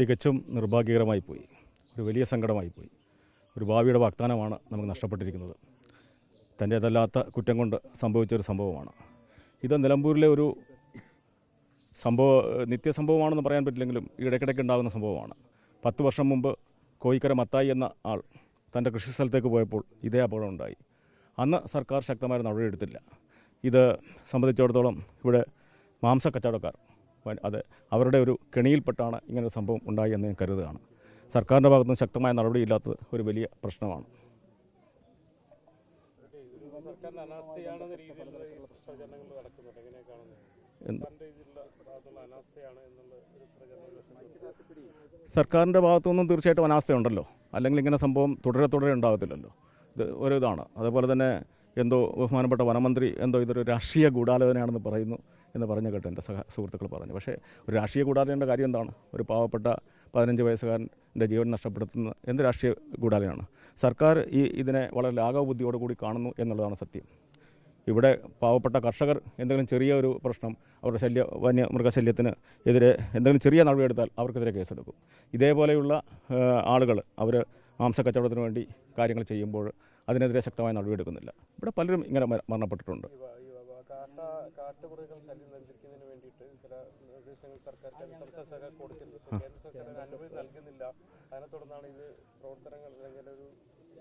തികച്ചും നിർഭാഗ്യകരമായി പോയി. ഒരു വലിയ സങ്കടമായി പോയി. ഒരു ഭാവിയുടെ വാഗ്ദാനമാണ് നമുക്ക് നഷ്ടപ്പെട്ടിരിക്കുന്നത്. തന്റേതല്ലാത്ത കുറ്റം കൊണ്ട് സംഭവിച്ച ഒരു സംഭവമാണ്. ഇത് നിലമ്പൂരിലെ ഒരു സംഭവ നിത്യസംഭവമാണെന്ന് പറയാൻ പറ്റില്ലെങ്കിലും ഇടയ്ക്കിടയ്ക്ക് ഉണ്ടാകുന്ന സംഭവമാണ്. പത്ത് വർഷം മുമ്പ് കോയിക്കര മത്തായി എന്ന ആൾ തന്റെ കൃഷി സ്ഥലത്തേക്ക് പോയപ്പോൾ ഇതേ അപകടം ഉണ്ടായി. അന്ന് സർക്കാർ ശക്തമായ നടപടിയെടുത്തില്ല ഇത് സംബന്ധിച്ചിടത്തോളം ഇവിടെ മാംസ കച്ചവടക്കാർ അത് അവരുടെ ഒരു കെണിയിൽപ്പെട്ടാണ് ഇങ്ങനെ സംഭവം ഉണ്ടായി എന്ന് ഞാൻ കരുതുകയാണ്. സർക്കാരിന്റെ ഭാഗത്തുനിന്ന് ശക്തമായ നടപടിയില്ലാത്തത് ഒരു വലിയ പ്രശ്നമാണ്. സർക്കാരിന്റെ ഭാഗത്തുനിന്നും തീർച്ചയായിട്ടും അനാസ്ഥയുണ്ടല്ലോ. അല്ലെങ്കിൽ ഇങ്ങനെ സംഭവം തുടരെ തുടരെ ഉണ്ടാകത്തില്ലല്ലോ ഇത് ഒരു ഇതാണ്. അതുപോലെ തന്നെ എന്തോ ബഹുമാനപ്പെട്ട വനമന്ത്രി എന്തോ ഇതൊരു രാഷ്ട്രീയ ഗൂഢാലോചനയാണെന്ന് പറയുന്നു. എന്ന് പറഞ്ഞ കേട്ടോ എന്റെ സഹ സുഹൃത്തുക്കൾ പറഞ്ഞു. പക്ഷേ ഒരു രാഷ്ട്രീയ ഗൂഢാലോചനയുടെ കാര്യം എന്താണ്? ഒരു പാവപ്പെട്ട പതിനഞ്ച് വയസ്സുകാരന്റെ ജീവൻ നഷ്ടപ്പെടുത്തുന്ന എന്ത് രാഷ്ട്രീയ കൂടാതെയാണ്? സർക്കാർ ഈ ഇതിനെ വളരെ ലാഘവബുദ്ധിയോടു കൂടി കാണുന്നു എന്നുള്ളതാണ് സത്യം. ഇവിടെ പാവപ്പെട്ട കർഷകർ എന്തെങ്കിലും ചെറിയ ഒരു പ്രശ്നം അവരുടെ ശല്യ വന്യ മൃഗശല്യത്തിന് എതിരെ എന്തെങ്കിലും ചെറിയ നടപടിയെടുത്താൽ അവർക്കെതിരെ കേസെടുക്കും. ഇതേപോലെയുള്ള ആളുകൾ അവർ മാംസക്കച്ചവടത്തിന് വേണ്ടി കാര്യങ്ങൾ ചെയ്യുമ്പോൾ അതിനെതിരെ ശക്തമായ നടപടിയെടുക്കുന്നില്ല. ഇവിടെ പലരും ഇങ്ങനെ മര- മരണപ്പെട്ടിട്ടുണ്ട്. കാട്ടുമൃഗങ്ങൾ ശല്യം നിയന്ത്രിക്കുന്നതിന് വേണ്ടിയിട്ട് ചില നിർദ്ദേശങ്ങൾ സർക്കാർ സംസ്ഥാന സർക്കാർ കൊടുത്തിട്ടുണ്ട്. പക്ഷേ കേന്ദ്ര സർക്കാർ അതിന് അനുമതി നൽകുന്നില്ല. അതിനെ തുടർന്നാണ് ഇത് പ്രവർത്തനങ്ങൾ അല്ലെങ്കിൽ ഒരു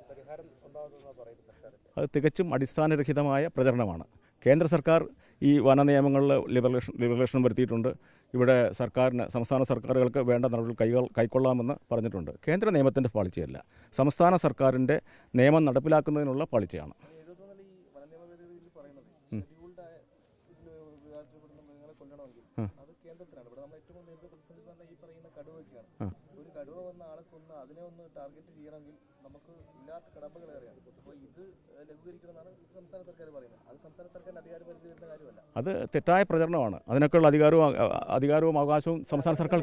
പരിഹാരം ഉണ്ടാകുന്നതെന്നാണ് പറയുന്നത് സർക്കാർ. അത് തികച്ചും അടിസ്ഥാനരഹിതമായ പ്രചരണമാണ്. കേന്ദ്ര സർക്കാർ ഈ വന നിയമങ്ങളിൽ ലിബറേഷൻ ലിബറേഷൻ വരുത്തിയിട്ടുണ്ട്. ഇവിടെ സർക്കാരിന് സംസ്ഥാന സർക്കാരുകൾക്ക് വേണ്ട നടപടികൾ കൈകൾ കൈക്കൊള്ളാമെന്ന് പറഞ്ഞിട്ടുണ്ട്. കേന്ദ്ര നിയമത്തിന്റെ പാളിച്ചയല്ല. സംസ്ഥാന സർക്കാരിന്റെ നിയമം നടപ്പിലാക്കുന്നതിനുള്ള പാളിച്ചയാണ്. കൊല്ലണമെങ്കിൽ അത് കേന്ദ്രത്തിലാണ്. ഇവിടെ നമ്മൾ ഏറ്റവും നേരത്തെ പ്രതിസന്ധി പറഞ്ഞ ഈ പറയുന്ന കടുവയ്ക്കാണ്. ഒരു കടുവ വന്ന ആളെ കൊന്ന് അതിനെ ഒന്ന് ടാർഗറ്റ് ചെയ്യണമെങ്കിൽ നമുക്ക് ഇല്ലാത്ത കടമ്പകൾ അറിയാം അപ്പോൾ ഇത് ലഘൂകരിക്കണമെന്നാണ് സംസ്ഥാന സർക്കാർ പറയുന്നത്. അത് സംസ്ഥാന സർക്കാരിന് അധികാര പരിധി വരുന്ന കാര്യമല്ല. അത് തെറ്റായ പ്രചരണമാണ്. അതിനൊക്കെയുള്ള അധികാരവും അധികാരവും അവകാശവും സംസ്ഥാന സർക്കാർ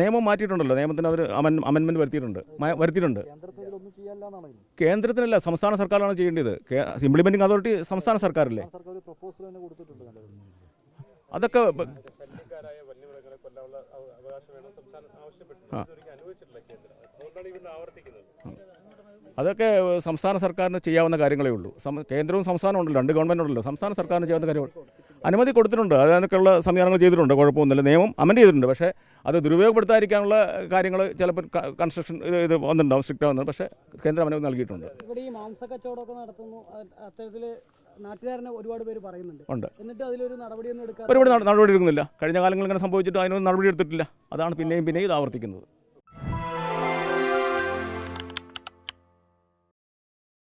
നിയമം മാറ്റിയിട്ടുണ്ടല്ലോ. നിയമത്തിന് അവർ അമൻ അമെൻമെന്റ് വരുത്തിയിട്ടുണ്ട്. വരുത്തിയിട്ടുണ്ട്. കേന്ദ്രത്തിനല്ല സംസ്ഥാന സർക്കാരാണ് ചെയ്യേണ്ടത്. ഇംപ്ലിമെന്റിംഗ് അതോറിറ്റി സംസ്ഥാന സർക്കാരല്ലേ? അതൊക്കെ ബ- അതൊക്കെ സംസ്ഥാന സർക്കാരിന് ചെയ്യാവുന്ന കാര്യങ്ങളേ ഉള്ളൂ. കേന്ദ്രവും സംസ്ഥാനവും ഉണ്ടല്ലോ രണ്ട് ഗവൺമെന്റ് ഉണ്ടല്ലോ. സംസ്ഥാന സർക്കാരിന് ചെയ്യാവുന്ന കാര്യങ്ങൾ. അനുമതി കൊടുത്തിട്ടുണ്ട്. അതിനൊക്കെയുള്ള സംവിധാനങ്ങൾ ചെയ്തിട്ടുണ്ട്. കുഴപ്പമൊന്നുമില്ല. നിയമം അമെൻഡ് ചെയ്തിട്ടുണ്ട്. പക്ഷേ അത് ദുരുപയോഗപ്പെടുത്താതിരിക്കാനുള്ള കാര്യങ്ങൾ ചിലപ്പോൾ കൺസ്ട്രക്ഷൻ ഇത് ഇത് വന്നിട്ടുണ്ടാവും സ്ട്രിക്റ്റ് ആവുന്നുണ്ട്. പക്ഷേ കേന്ദ്രം അനുമതി നൽകിയിട്ടുണ്ട്. ഇവിടെ ഈ മാംസ കച്ചവടമൊക്കെ നടത്തുന്നു. അത് അത്തരത്തിൽ നാട്ടുകാരനെ ഒരുപാട് പേര് പറയുന്നുണ്ട്. ഉണ്ട്. എന്നിട്ട് അതിലൊരു നടപടിയൊന്നും എടുക്കാതെ ഒരുപാട് നട- നടപടി എടുക്കുന്നില്ല. കഴിഞ്ഞ കാലങ്ങളിൽ ഇങ്ങനെ സംഭവിച്ചിട്ട് അതിനൊന്നും നടപടി എടുത്തിട്ടില്ല. അതാണ് പിന്നെയും പിന്നെയും ഇത് ആവർത്തിക്കുന്നത്.